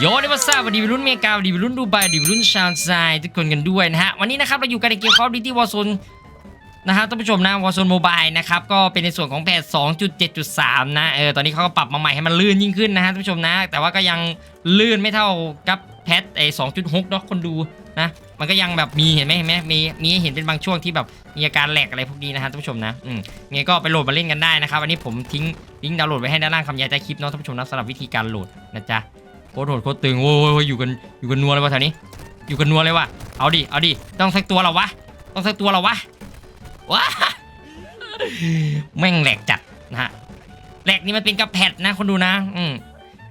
โยนิวัสสวัสดีวัยรุ่นเมกาสวัสดีวัยรุ่นดูไบสวัสดีวัยรุ่นชาวไซทุกคนกันด้วยนะฮะ วันนี้นะครับเราอยู่กันในเกม Call of Duty Warzone นะครับท่านผู้ชมนะ Warzone Mobile นะครับ ก็เป็นในส่วนของแพท2.7.3 นะ เออ ตอนนี้เขาก็ปรับมาใหม่ให้มันลื่นยิ่งขึ้นนะฮะท่านผู้ชมนะ แต่ว่าก็ยังลื่นไม่เท่ากับแพทไอ้2.6เนาะคนดูนะ มันก็ยังแบบมีเห็นไหมเห็นไหมมีมีเห็นเป็นบางช่วงที่แบบมีอาการแหลกอะไรพวกนี้นะฮะท่านผู้ชมนะ อืมยังไงก็ไปโหลดมาเล่นกันได้นะครับอันนี้ผมทิ้งลิงก์ดาวน์โหลดไว้ให้ด้านล่างคำยาใต้คลิปเนาะท่านผู้ชมนะสำหรับวิธีการโหลดนะจ๊ะ คตรโหดโคตรตึงโอ้ยโอ้ยอยู่กันอยู่กันนัวเลยวะแถวนี้ อยู่กันนัวเลยวะเอาดิเอาดิต้องสักตัวเรอวะต้องสักตัวเรอวะว้าแม่งแหลกจัดนะฮะแหลกนี่มันเป็นกับแพดนะคนดูนะอืม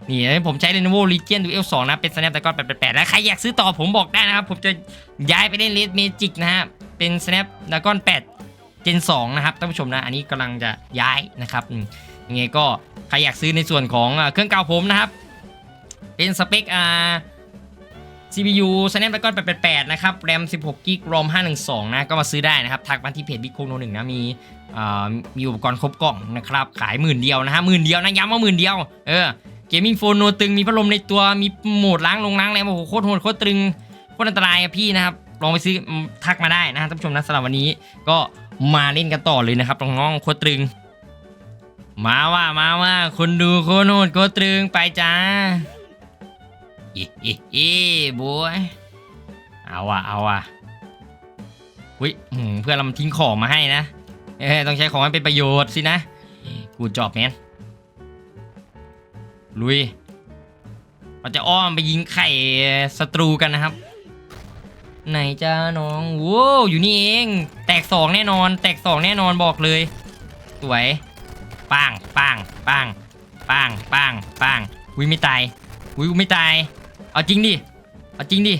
นี่ผมใช้ Lenovo Legion Duel 2 นะ เป็น Snapdragon 888แล้วใครอยากซื้อต่อผมบอกได้นะครับ ผมจะย้ายไปเล่น Red Magic นะฮะ เป็น Snapdragon 8 Gen 2 นะครับท่านผู้ชมนะ อันนี้กำลังจะย้ายนะครับยังไงก็ใครอยากซื้อในส่วนของเครื่องเก่าผมนะครับ เป็นสเปคอ่า CPU Snapdragon 888 นะครับ RAM 16 g b ROM 512 นะ ก็มาซื้อได้นะครับ ทักมาที่เพจ Big c o โนหนึ่งนะ มีอ่ามีอุปกรณ์ครบกล่องนะครับ ขายหมื่นเดียวนะฮะหมื่นเดียวนะ ย้ำว่าหมื่นเดียว เออ เกมมิ่งโฟนโนตึง มีพัดลมในตัว มีโหมดล้างลงล้างแรงโอ้โห โคตรโหด โคตรตึง โคตรอันตรายอะพี่นะครับ ลองไปซื้อทักมาได้นะฮะท่านผู้ชมนะสำหรับวันนี้ ก็มาเล่นกันต่อเลยนะครับน้องๆโคตรตึง มาว่ามาว่าคนดูโคตรโหดโคตรตึงไปจ้า อีอีอีบวยเอาว่ะเอาว่ะอุ้ยเพื่อนเรามทิ้งของมาให้นะเอ้ต้องใช้ของให้เป็นประโยชน์สินะ กูจอบแมนลุยเราจะอ้อมไปยิงไข่ศัตรูกันนะครับ ไหนจ้าน้องโว้วอยู่นี่เอง แตกสองแน่นอน แตกสองแน่นอนบอกเลย สวยปังปังปังปังปังปังวิไม่ตายวิไม่ตาย 啊丁力啊丁力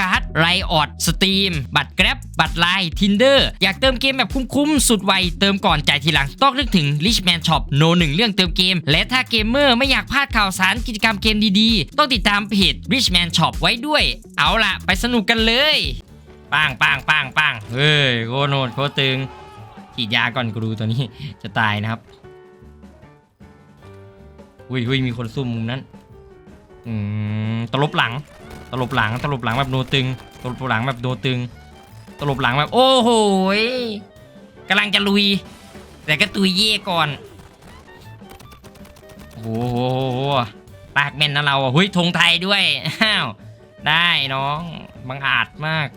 การ์ดไรออดสตรีมบัตรแกร็บบัตรไลน์ทินเดอร์อยากเติมเกมแบบคุ้มๆ สุดไว เติมก่อนจ่ายทีหลัง ต้องนึกถึง Richman Shop โนหนึ่งเรื่องเติมเกม และถ้าเกมเมอร์ไม่อยากพลาดข่าวสารกิจกรรมเกมดีๆ ต้องติดตามเพจ Richman Shop ไว้ด้วย เอาล่ะ ไปสนุกกันเลยปังปังปังปังเฮ้ยโคโหดโคตรตึงฉีดยาก่อนกูดูตัวนี้จะตายนะครับอุ้ยอุ้ยมีคนซุ่มมุมนั้น อืมตลบหลัง ตลบหลังตลบหลังแบบโนตึงตลบหลังแบบโนตึงตลบหลังแบบโอ้โหกำลังจะลุย แต่ก็ตุยเย่ก่อนโอ้โหปากแม่นนะเราอะเฮ้ยธงไทยด้วยอ้าวได้น้องบังอาจมาก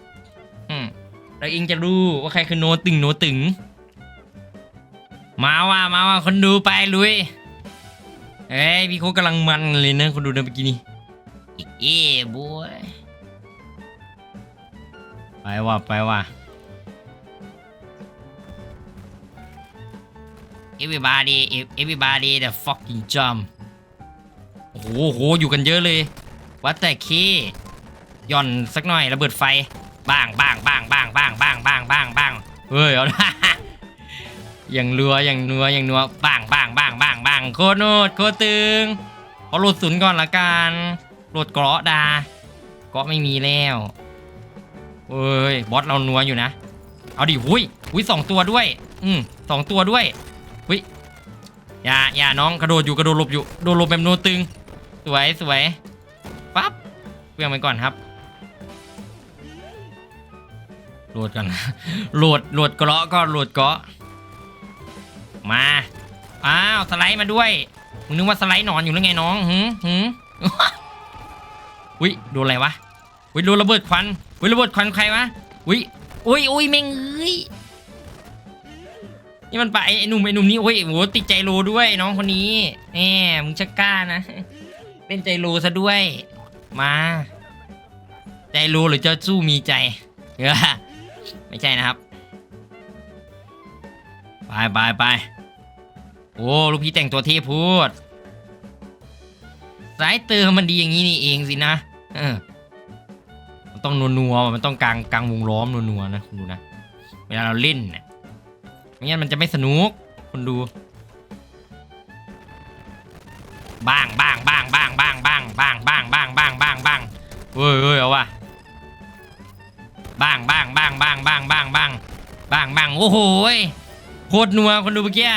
อืมแล้วเองจะรู้ว่าใครคือโนตึงโนตึง มาว่ามาว่าคนดูไปลุยเอ้ยพี่โคกำลังมันเลยนะคนดูเดินเมื่อกี้นี่ อ้บวยไปว่ะไปว่ะ everybody everybody the fucking jump โอ้โหโหอยู่กันเยอะเลยวัดแต่เคย่อนสักหน่อยระเบิดไฟบ้างบ้างบ้างบ้างบ้างบ้างบ้างบ้างบ้างเฮ้ยเอาละอย่างรัวอย่างนัวอย่างนัวบ้างบ้างบ้างบ้างบ้างโคตรโนดโคตรตึงขอหลุดศูนย์ก่อนละกัน โหลดเกราะดาเกราะไม่มีแล้วเอ้ยบอสเรานัวอยู่นะ เอาดิหุยหุยสองตัวด้วย อืมสองตัวด้วยหุยอย่าอย่าน้องกระโดดอยู่กระโดดหลบอยู่โดดหลบแบบโนตึง สวยสวยปั๊บเวียงไปก่อนครับโหลดกันโหลดโหลดเกราะก็โหลดเกราะมาอ้าวสไลด์มาด้วยมึงนึกว่าสไลด์นอนอยู่หรือไงน้องหืมหืม อุ้ยโดนอะไรวะอุ้ยโดนระเบิดควันอุ้ยระเบิดควันใครวะอุ้ยอุ้ยอุ้ยแม่งเอ้ยนี่มันไปไอ้หนุ่มไอ้หนุ่มนี่โอ้ยโหติดใจโลด้วยน้องคนนี้แหมมึงจะกล้านะเล่นใจโลซะด้วย มา ใจโลหรือเจ้าสู้มีใจเออไม่ใช่นะครับ ไปไปไปโอ้ลูกพี่แต่งตัวเท่พูด สายเติมมันดีอย่างนี้นี่เองสินะเออมันต้องนัวๆมันต้องกลางกลางวงล้อมนัวๆนะคุณดูนะ เวลาเราเล่นเนี่ยไม่งั้นมันจะไม่สนุกคุณดู บ้างบ้างบ้างบ้างบ้างบ้างบ้างบ้างบ้างบ้างบ้างบ้างเฮ้ยเฮ้ยเอาวะบ้างบ้างบ้างบ้างบ้างบ้างบ้างบ้างบ้างโอ้โหโคตรนัวคนดูเมื่อกี้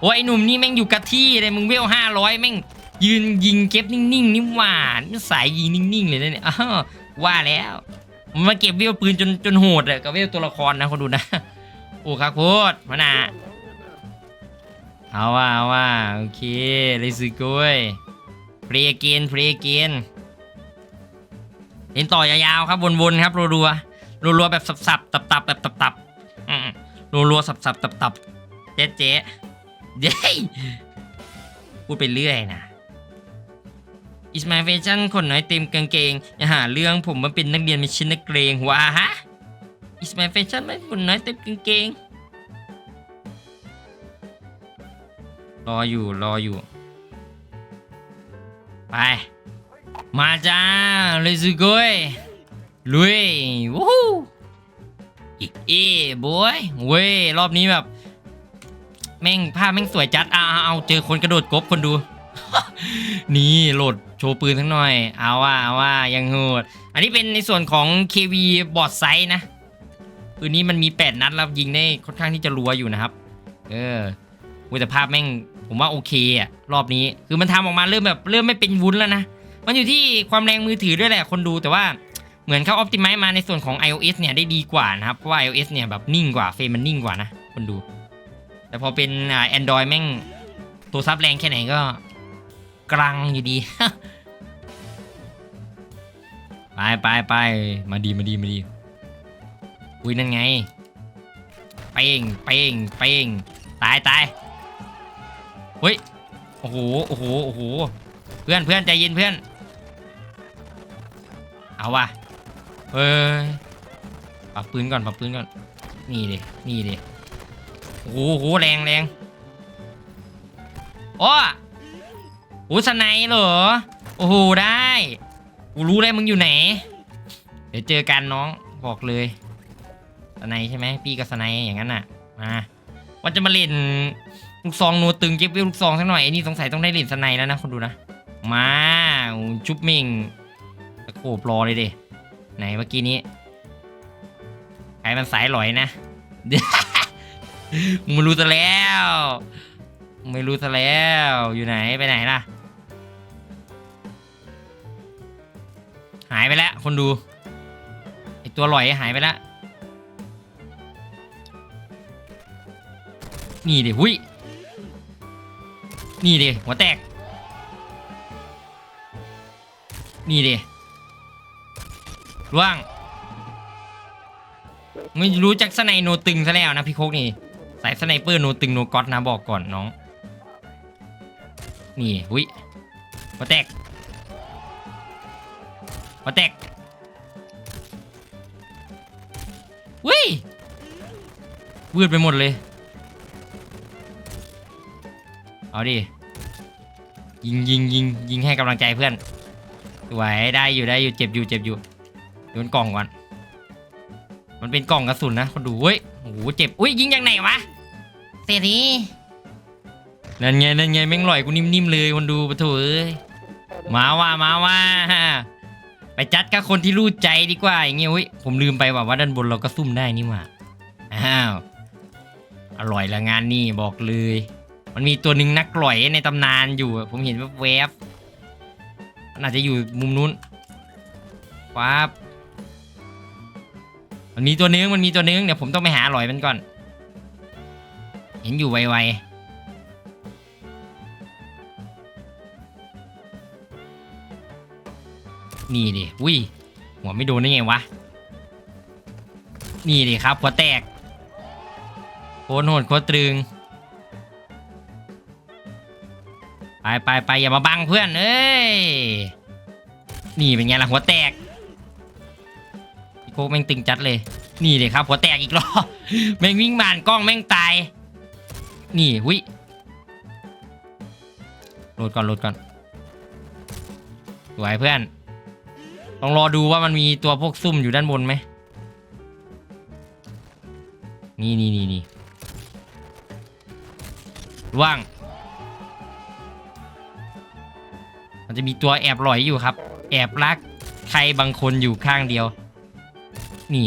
โอ้ยไอหนุ่มนี่แม่งอยู่กับที่เลยมึงเวลห้าร้อยแม่ง ยืนยิงเก็บนิ่งๆนี่หว่านี่สายยิงนิ่งๆเลยนะเนี่ยอ้าวว่าแล้วมันมาเก็บเวลปืนจนจนโหดอะกับเวลตัวละครนะคนดูนะ โอ้ครับโคตรมานาเอาว่าเอาว่าโอเคเลยสึกล้ยเพลย์เกนเพลย์เกนเล่นต่อยาวๆครับวนๆครับรัวๆรัวๆแบบสับๆตับๆแบบตับๆรัวๆสับๆตับๆเจ๊เจ๊เย้พูดไปเรื่อยนะ อิสมาเฟชั่นคนน้อยเต็มกางเกงอย่าหาเรื่องผมมาเป็นนักเรียนไม่ช่นักเกรงว้าฮะอิสมาเฟชั่นไม่คนน้อยเต็มกางเกง รออยู่รออยู่ ไป มาจ้า let's go ลุยวู้ฮู้อีเอ้บอยเว้ยรอบนี้แบบ แม่งภาพแม่งสวยจัดเอาเอาเจอคนกระโดดกบคนดู นี่โหลดโชว์ปืนทั้งหน่อย เอาว่าเอาว่ายังโหด อันนี้เป็นในส่วนของ KV บอดไซส์นะปืนนี้มันมี 8 นัดแล้วยิงได้ค่อนข้างที่จะรัวอยู่นะครับ เอออุ้ยแต่ภาพแม่งผมว่าโอเคอะรอบนี้คือมันทำออกมาเริ่มแบบเริ่มไม่เป็นวุ้นแล้วนะ มันอยู่ที่ความแรงมือถือด้วยแหละคนดูแต่ว่าเหมือนเขาออ t ติ i z e มาในส่วนของ iOS เนี่ยได้ดีกว่านะครับ เพราะว่า iOS เนี่ยแบบนิ่งกว่าเฟรมมันนิ่งกว่านะคนดู แต่พอเป็นอ่า Android แม่งตัวซับแรงแค่ไหนก็ กลางอยู่ดี ไปไปไปมาดีมาดีมาดีอุ้ยนั่นไง เป้งเป้งเป้งตายตายเฮ้ยโอ้โหโอ้โหโอ้โหเพื่อนเพื่อนใจเย็นเพื่อน เอาว่ะเฮ้ยปับปืนก่อนปับปืนก่อนนี่ดินี่ดิโอ้โหโอ้โหแรงแรงโอ้ โหสไนเหรอ โอ้โหได้กูรู้แล้มึงอยู่ไหน เดี๋ยวเจอกันน้องบอกเลยสไนใช่ไหมพี่กับสไนอย่างนั้นน่ะมาว่าจะมาเล่นลูกซองนัวตึงเก็บไว้ลูกซองสักหน่อยไอ้นี่สงสัยต้องได้เล่นสไนแล้วนะคนดูนะ มาชุบม่งตะโขบรอเลยเดไหนเมื่อกี้นี้ใครมันสายหลอยนะไม่รู้ซะแล้ว ไม่รู้ซะแล้ว อยู่ไหนไปไหนล่ะ หายไปแล้ว คนดูไอตัวลอยหายไปแล้ว นี่ดิหุยนี่ดิหัวแตก นี่ดิล่วง ไม่รู้จักสไนโนตึงซะแล้วนะพี่โคกนี่สายสไนเปอร์โนตึงโนก๊อตนะบอกก่อนน้อง นี่หุยหัวแตก หัวแตกวุ้ยวืดไปหมดเลย เอาดิ ยิงยิงยิงยิงให้กำลังใจเพื่อนสวยได้อยู่ได้อยู่เจ็บอยู่เจ็บอยู่โยนกล่องก่อน มันเป็นกล่องกระสุนนะคนดูเว้ยโอ้โหเจ็บอุ้ยยิงจากไหนวะเสียทีนั่นไงนั่นไงแม่งลอยกูนิ่มๆเลยคนดูปะโถเอ้ยมาว่ามาว่า ไปจัดกับคนที่รู้ใจดีกว่าอย่างเงี้ยอุ้ยผมลืมไปว่าว่าด้านบนเราก็ซุ่มได้นี่หว่าอ้าวอร่อยละงานนี่บอกเลย มันมีตัวหนึ่งนักกล่อยในตำนานอยู่ ผมเห็นแวบๆมันอาจจะอยู่มุมนู้นว้าบมันมีตัวนึงมันมีตัวนึงเดี๋ยวผมต้องไปหาอร่อยมันก่อน เห็นอยู่ไวๆ นี่ดิอุ้ยหัวไม่โดนได้ไงวะ นี่ดิครับหัวแตกโคตรโหดโคตรตรึง ไปไปไปอย่ามาบังเพื่อนเอ้ย นี่เป็นไงล่ะหัวแตกโคกแม่งตึงจัดเลย นี่เลยครับหัวแตกอีกรอบแม่งวิ่งบานกล้องแม่งตาย นี่หุยโหลดก่อนโหลดก่อนวยเพื่อน ลองรอดูว่ามันมีตัวพวกซุ่มอยู่ด้านบนไหมนี่นี่นี่นี่ว่าง มันจะมีตัวแอบหลอยอยู่ครับ แอบรักใครบางคนอยู่ข้างเดียว นี่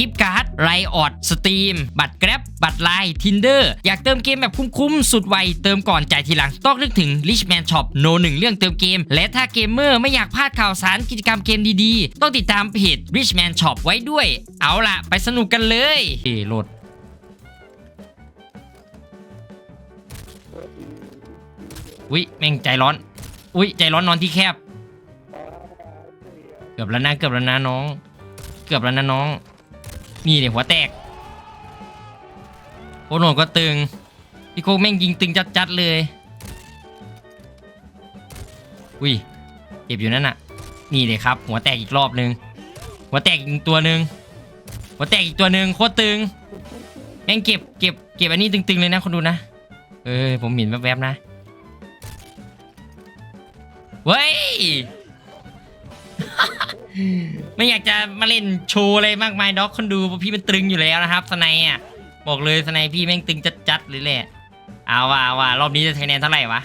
ิฟต์การ์ดไรออดสตรีมบัตรแกร็บบัตรไลน์ทินเดอร์อยากเติมเกมแบบคุ้มๆ สุดไว เติมก่อนจ่ายทีหลัง ต้องนึกถึง Richman Shop โนหนึ่งเรื่องเติมเกม และถ้าเกมเมอร์ไม่อยากพลาดข่าวสารกิจกรรมเกมดีๆ ต้องติดตามเพจ Richman Shop ไว้ด้วย เอาล่ะ ไปสนุกกันเลยเอโหลดอุ้ยแม่งใจร้อน อุ้ยใจร้อนนอนที่แคบ เกือบแล้วนะเกือบแล้วนะน้อง เกือบแล้วนะน้อง นี่เดี๋ยวหัวแตกโอ้โหนก็ตึง พี่โคแม่งยิงตึงจัดๆเลย อุ้ยเจ็บอยู่นั่นน่ะ นี่เลยครับ หัวแตกอีกรอบนึง หัวแตกอีกตัวหนึ่งหัวแตกอีกตัวหนึ่งโคตรตึง แม่งเก็บเก็บเก็บอันนี้ตึงๆเลยนะคนดูนะ เออผมเห็นแวบๆนะ เว้ย ไม่อยากจะมาเล่นโชว์อะไรมากมายด็อกคนดูเพราะพี่มันตรึงอยู่แล้วนะครับสไนด์อะบอกเลยสไนด์พี่แม่งตึงจัดๆเลยแหละเอาว่ะเอาว่ะรอบนี้จะคะแนนเท่าไหร่วะ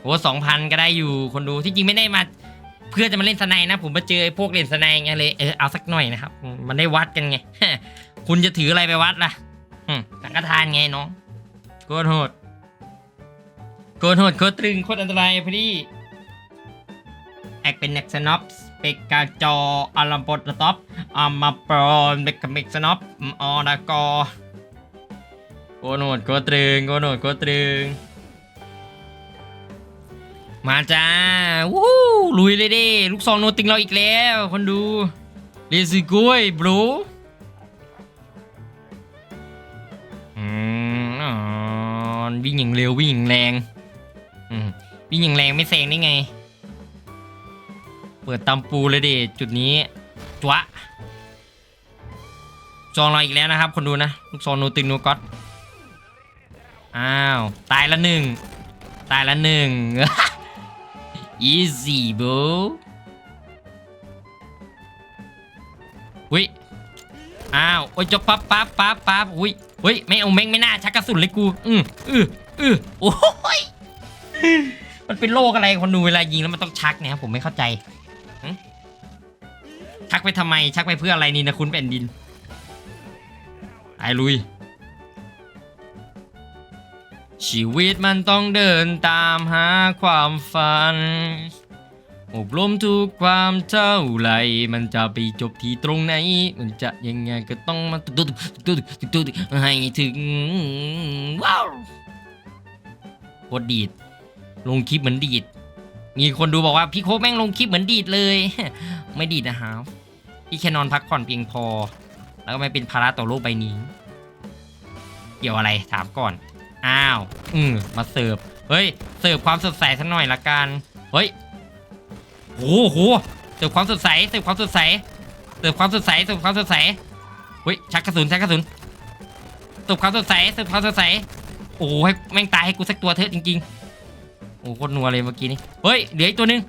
โอ้สองพันก็ได้อยู่คนดูที่จริงไม่ได้มา เพื่อจะมาเล่นสไนด์นะ ผมมาเจอไอ้พวกเล่นสไนด์ไงเลยเออเอาสักหน่อยนะครับ มันได้วัดกันไง คุณจะถืออะไรไปวัดล่ะสังฆทานไงน้องโคตรโหดโคตรโหดโคตรตรึงโคตรอันตรายพี่แอคเป็นเน็กสนอปเปกกาจออารัมปดตอปอามาปรอนเบกกาเมกสนอปออดากอโกโนดโกตรึงโกโนดโกตรึง มาจ้าวู้ลุยเลยดิลูกซองโนติงเราอีกแล้ว คนดูเลซิโก้ยบรูอืมอ๋อวิ่งอย่างเร็ววิ่งอย่างแรงวิ่งอย่างแรงไม่แซงได้ไง เปิดตำปูเลยดิจุดนี้จัวะจองเราอีกแล้วนะครับ คนดูนะลูกซองโนติงโนก็อตอ้าว ตายละหนึ่งตายละหนึ่ง easy bro อุ้ยอ้าวโอ้ยจบปั๊บปั๊บปั๊บปั๊บอุ้ยเฮ้ยไม่เอาแม่งไม่น่าชักกระสุนเลยกู อืออืออือโอ้ยมันเป็นโรคอะไรคนดูเวลายิงแล้วมันต้องชักเนี่ยครับผมไม่เข้าใจ ชักไปทำไม ชักไปเพื่ออะไรนี่นะคุณแผ่นดินไอ้ลุย ชีวิตมันต้องเดินตามหาความฝันอบรมทุกความเท่าไร มันจะไปจบที่ตรงไหน มันจะยังไงก็ต้องมาตุ๊ดตุ๊ดตุ๊ดตุ๊ดตุ๊ดให้ถึง ว้าวโคตรดีด ลงคลิปเหมือนดีด มีคนดูบอกว่าพี่โคกแม่งลงคลิปเหมือนดีดเลย ไม่ดีดนะครับ พี่แค่นอนพักผ่อนเพียงพอ แล้วก็ไม่เป็นภาระต่อโลกใบนี้ เกี่ยวอะไรถามก่อน อ้าว อืมมาเสิร์ฟ เฮ้ย เสิร์ฟความสดใสสักหน่อยละกัน เฮ้ยโหโห เสิร์ฟความสดใส เสิร์ฟความสดใส เสิร์ฟความสดใส เสิร์ฟความสดใส เฮ้ย ชักกระสุน ชักกระสุน เสิร์ฟความสดใส เสิร์ฟความสดใส โอ้โหให้แม่งตายให้กูสักตัวเถอะจริงๆ โอ้โคตรนัวเลยเมื่อกี้นี้เฮ้ย เหลืออีกตัวนึง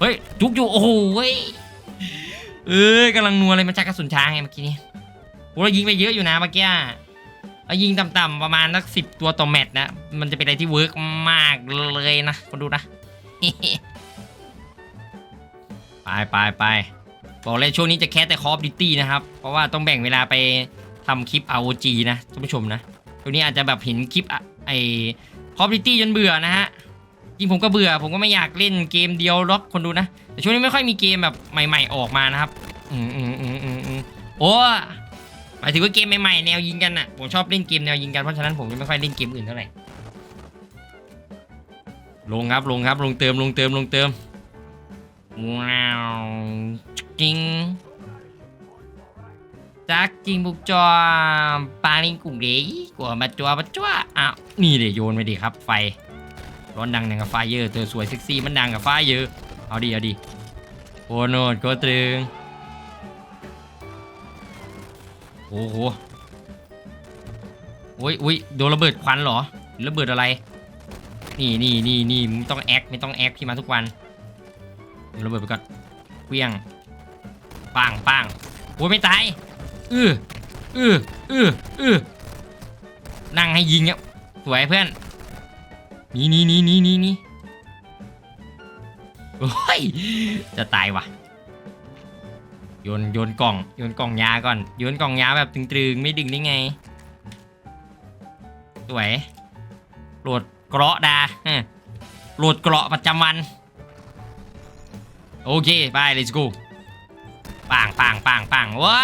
เฮ้ย จุกอยู่ โอ้โหเฮ้ย เอ้ยกำลังนัวเลยมันชักกระสุนช้างไงเมื่อกี้นี้โอ้เรายิงไปเยอะอยู่นะเมื่อกี้เอายิงต่ำๆประมาณสักสิบตัวต่อแมตช์นะ มันจะเป็นอะไรที่เวิร์กมากเลยนะคนดูนะ ไปไปไปบอกเลยช่วงนี้จะแคสแต่คอ f ดิตี้นะครับ เพราะว่าต้องแบ่งเวลาไปทำคลิป ROG นะท่านผู้ชมนะช่วงนี้อาจจะแบบเห็นคลิปไอคอ f ดิตี้จนเบื่อนะฮะ จริงผมก็เบื่อ ผมก็ไม่อยากเล่นเกมเดียวหรอกคนดูนะ แต่ช่วงนี้ไม่ค่อยมีเกมแบบใหม่ๆออกมานะครับ อืมอืมอืมอืมอืมโอ้หมายถึงว่าเกมใหม่ๆแนวยิงกันอะ ผมชอบเล่นเกมแนวยิงกัน เพราะฉะนั้นผมจะไม่ค่อยเล่นเกมอื่นเท่าไหร่ ลงครับ ลงครับ ลงเติม ลงเติม ลงเติม ว้าวจริงจักจริงบุกจอปาลิงกุ่งเดยกว่ามาจัวมาจัวอ้าวนี่เดี๋ยวโยนไปดิครับไฟ ร้อนดังดังกับไฟเยอะเธอสวยเซ็กซี่มันดังกับไฟเยอะเอาดิเอาดิโอ้โนดก็ตรึงโอ้โหโอ้ยอุ้ยโดนระเบิดควันเหรอระเบิดอะไร นี่นี่นี่นี่มึงต้องแอคไม่ต้องแอคพี่มาทุกวันเดี๋ยวระเบิดไปก่อนเปี้ยงปังปังโอ้ยไม่ตายอืออืออืออือนั่งให้ยิงอะสวยเพื่อน นี่นี่นี่นี่นี่นี่โอ้ยจะตายวะโยนโยนกล่องโยนกล่องยาก่อนโยนกล่องยาแบบตึงๆไม่ดึงได้ไงสวยโหลดเกราะดาโหลดเกราะประจำวัน โอเคไป let's go ปังปังปังปังว้า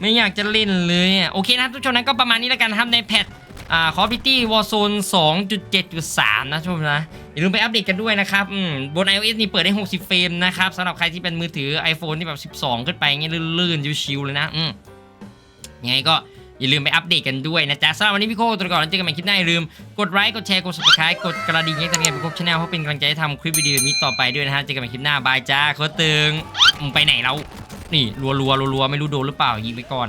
ไม่อยากจะเล่นเลยอะโอเคนะครับทุกชมนั้นก็ประมาณนี้แล้วกันครับในแพท อ่า Call of Duty Warzone 2.7.3 นะทุกคนนะ อย่าลืมไปอัปเดตกันด้วยนะครับอืมบน iOS นี่เปิดได้ 60 เฟรมนะครับสำหรับใครที่เป็นมือถือ iPhone ที่แบบ 12 ขึ้นไปเงี้ยลื่นๆ ชิวๆเลยนะอืมยังไงก็อย่าลืมไปอัปเดตกันด้วยนะจ๊ะสำหรับวันนี้พี่โคตัวก่อนแล้วเจอกันใหม่คลิปหน้าอย่าลืม กดไลค์กดแชร์กด subscribe กดกระดิ่งให้ทางเงี้ยพี่โคชแนลเพื่อเป็นกำลังใจให้ทำคลิปวิดีโอแบบนี้ต่อไปด้วยนะฮะเจอกันใหม่คลิปหน้าบายจ้าโคตรตึงมึงไปไหนเรานี่รัวๆรัวๆไม่รู้โดนหรือเปล่ายิงไปก่อน